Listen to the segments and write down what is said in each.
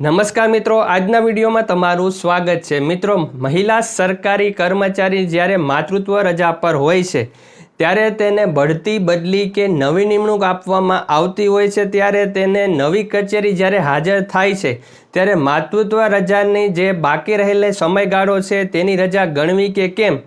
નમસ્કાર મિત્રો, આજના વિડીયોમાં તમારું સ્વાગત છે. મિત્રો, મહિલા સરકારી કર્મચારી જ્યારે માતૃત્વ રજા પર હોય છે, ત્યારે તેને બઢતી બદલી કે નવી નિમણૂક આપવામાં આવતી હોય છે, ત્યારે તેને નવી કચેરી જ્યારે હાજર થાય છે, ત્યારે માતૃત્વ રજાની જે બાકી રહેલો સમયગાળો છે, તેની રજા ગણવી કે કેમ?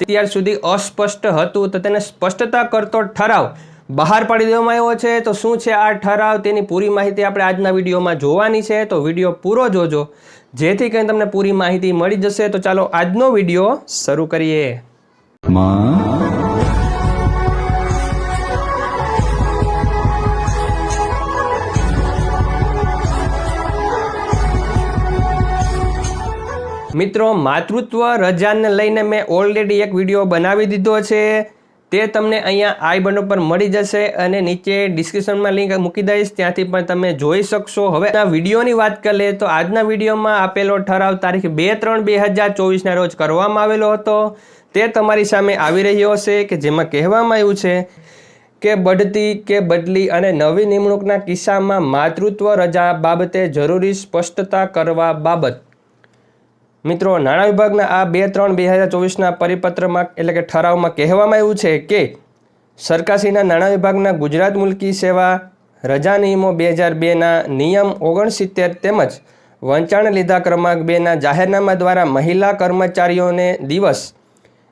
ત્યાર સુધી અસ્પષ્ટ હતું, તો તેને સ્પષ્ટતા કરતો ઠરાવ બહાર પાડી દેવામાં આવ્યો છે. તો શું છે આ ઠરાવ? તેની પૂરી માહિતી આપણે આજના વિડીયોમાં જોવાની છે. તો વીડિયો પૂરો જોજો. જેથી કરીને તમને પૂરી માહિતી મળી જશે. તો ચાલો આજનો વીડિયો શરૂ કરીએ. મિત્રો, માતૃત્વ રજાને લઈને મેં ઓલરેડી એક વીડિયો બનાવી દીધો છે. તે તમને અહીંયા આઈ બટન પર મળી જશે અને નીચે ડિસ્ક્રિપ્શનમાં લિંક મૂકી દઈશ, ત્યાંથી પણ તમે જોઈ શકશો. હવે આ વિડીયોની વાત કરીએ તો આજના વિડીયોમાં આપેલો ઠરાવ તારીખ બે ત્રણ બે હજાર ચોવીસના રોજ કરવામાં આવેલો હતો. તે તમારી સામે આવી રહ્યો હશે કે જેમાં કહેવામાં આવ્યું છે કે બઢતી કે બદલી અને નવી નિમણૂકના કિસ્સામાં માતૃત્વ રજા બાબતે જરૂરી સ્પષ્ટતા કરવા બાબત. મિત્રો, નાણાં વિભાગના આ બે ત્રણ બે હજાર ચોવીસના પરિપત્રમાં, એટલે કે ઠરાવમાં કહેવામાં આવ્યું છે કે, સરકારશ્રીના નાણાં વિભાગના ગુજરાત મુલકી સેવા રજા નિયમો બે હજાર બેના નિયમ ઓગણસિત્તેર તેમજ વંચાણ લીધા ક્રમાંક બેના જાહેરનામા દ્વારા મહિલા કર્મચારીઓને દિવસ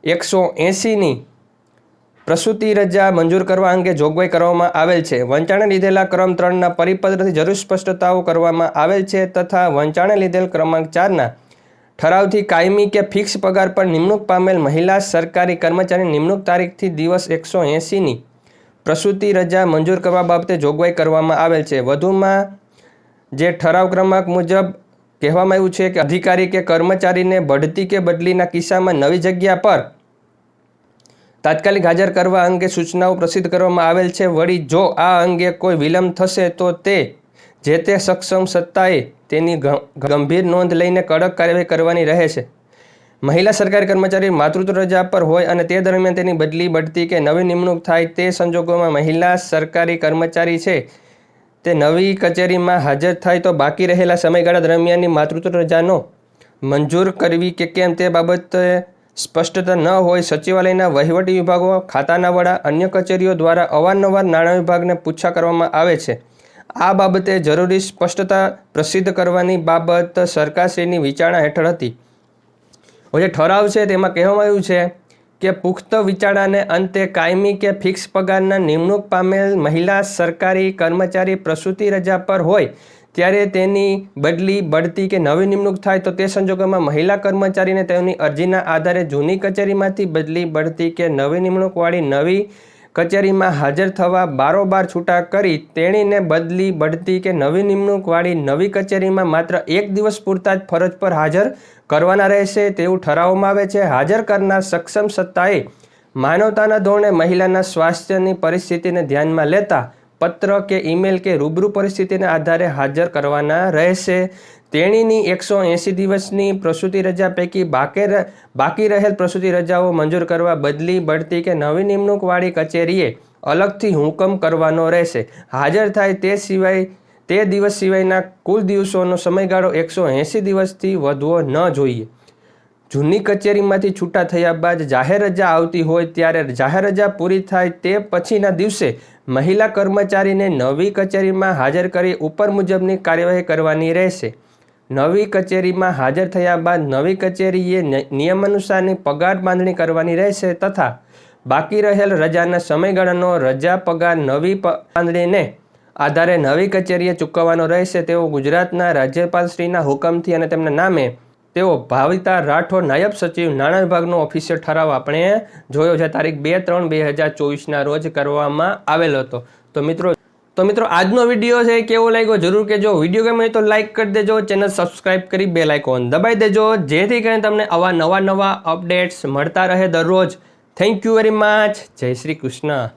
એકસો એંસીની પ્રસૂતિ રજા મંજૂર કરવા અંગે જોગવાઈ કરવામાં આવેલ છે. વંચાણે લીધેલા ક્રમ ત્રણના પરિપત્રથી જરૂર સ્પષ્ટતાઓ કરવામાં આવેલ છે તથા વંચાણે લીધેલ ક્રમાંક ચારના ઠરાવથી કાયમી કે ફિક્સ પગાર પર નિમણૂક પામેલ મહિલા સરકારી કર્મચારી નિમણૂક તારીખથી દિવસ એકસો એંસીની પ્રસૂતિ રજા મંજૂર કરવા બાબતે જોગવાઈ કરવામાં આવેલ છે. વધુમાં જે ઠરાવ ક્રમાંક મુજબ કહેવામાં આવ્યું છે કે અધિકારી કે કર્મચારીને બઢતી કે બદલીના કિસ્સામાં નવી જગ્યા પર તાત્કાલિક હાજર કરવા અંગે સૂચનાઓ પ્રસિદ્ધ કરવામાં આવેલ છે. વળી જો આ અંગે કોઈ વિલંબ થશે તો તે જે તે સક્ષમ સત્તાએ તેની ગંભીર નોંધ લઈને કડક કાર્યવાહી કરવાની રહે છે. મહિલા સરકારી કર્મચારી માતૃત્વ રજા પર હોય અને તે દરમિયાન તેની બદલી બઢતી કે નવી નિમણૂક થાય તે સંજોગોમાં મહિલા સરકારી કર્મચારી છે. તે નવી કચેરીમાં હાજર થાય તો બાકી રહેલા સમયગાળા દરમિયાનની માતૃત્વ રજાનો મંજૂર કરવી કે કેમ તે બાબતે સ્પષ્ટતા ન હોય સચિવાલયના વહીવટી વિભાગો, ખાતાના વડા, અન્ય કચેરીઓ દ્વારા અવારનવાર નાણાં વિભાગને પૂછા કરવામાં આવે છે. આ બાબતે જરૂરી સ્પષ્ટતા પ્રસિદ્ધ કરવાની બાબત સરકારશ્રીની વિચારણા હેઠળ હતી. જે ઠરાવ છે તેમાં કહેવામાં આવ્યું છે કે પુખ્ત વિચારણાને અંતે કાયમી કે ફિક્સ પગારના નિમણૂક પામેલ મહિલા સરકારી કર્મચારી પ્રસૂતિ રજા પર હોય ત્યારે તેની બદલી બઢતી કે નવી નિમણૂક થાય તો તે સંજોગોમાં મહિલા કર્મચારીને તેની અરજીના આધારે જૂની કચેરીમાંથી બદલી બઢતી કે નવી નિમણૂકવાળી નવી કચેરીમાં હાજર થવા બારોબાર છૂટા કરી તેણીને બદલી બઢતી કે નવી નિમણૂકવાળી નવી કચેરીમાં માત્ર એક દિવસ પૂરતા જ ફરજ પર હાજર કરવાના રહેશે તેવું ઠરાવવામાં આવે છે. હાજર કરનાર સક્ષમ સત્તાએ માનવતાના ધોરણે મહિલાના સ્વાસ્થ્યની પરિસ્થિતિને ધ્યાનમાં લેતા પત્ર કે ઈમેલ કે રૂબરૂ પરિસ્થિતિના આધારે હાજર કરવાના રહેશે. તેણીની એકસો એંસી દિવસની પ્રસૂતિ રજા પૈકી બાકી બાકી રહેલ પ્રસૂતિ રજાઓ મંજૂર કરવા બદલી બઢતી કે નવી નિમણૂકવાળી કચેરીએ અલગથી હુકમ કરવાનો રહેશે. હાજર થાય તે સિવાય, તે દિવસ સિવાયના કુલ દિવસોનો સમયગાળો એકસો એંસી દિવસથી વધવો ન જોઈએ. જૂની કચેરીમાંથી છૂટા થયા બાદ જાહેર રજા આવતી હોય ત્યારે જાહેર રજા પૂરી થાય તે પછીના દિવસે મહિલા કર્મચારીને નવી કચેરીમાં હાજર કરી ઉપર મુજબની કાર્યવાહી કરવાની રહેશે. નવી કચેરીમાં હાજર થયા બાદ નવી કચેરીએ નિયમાનુસારની પગાર બાંધણી કરવાની રહેશે તથા બાકી રહેલ રજાના સમયગાળાનો રજા પગાર નવી બાંધણીને આધારે નવી કચેરીએ ચૂકવવાનો રહેશે તેઓ ગુજરાતના રાજ્યપાલશ્રીના હુકમથી અને તેમના નામે તેઓ ભાવિતા રાઠોડ નાયબ સચિવ નાણાં વિભાગનો ઓફિસિયલ ઠરાવ આપણે જોયો છે. તારીખ બે ત્રણ બે હજાર ચોવીસના રોજ કરવામાં આવેલો હતો. તો મિત્રો તો મિત્રો, આજનો વીડિયો છે કેવો લાગ્યો? જરૂર કહેજો. વીડિયો ગમે તો લાઈક કરી દેજો. ચેનલ સબસ્ક્રાઇબ કરી બે લાઇકોન દબાઈ દેજો. જેથી કરીને તમને આવા નવા નવા અપડેટ્સ મળતા રહે દરરોજ. થેન્ક યુ વેરી મચ જય શ્રી કૃષ્ણ.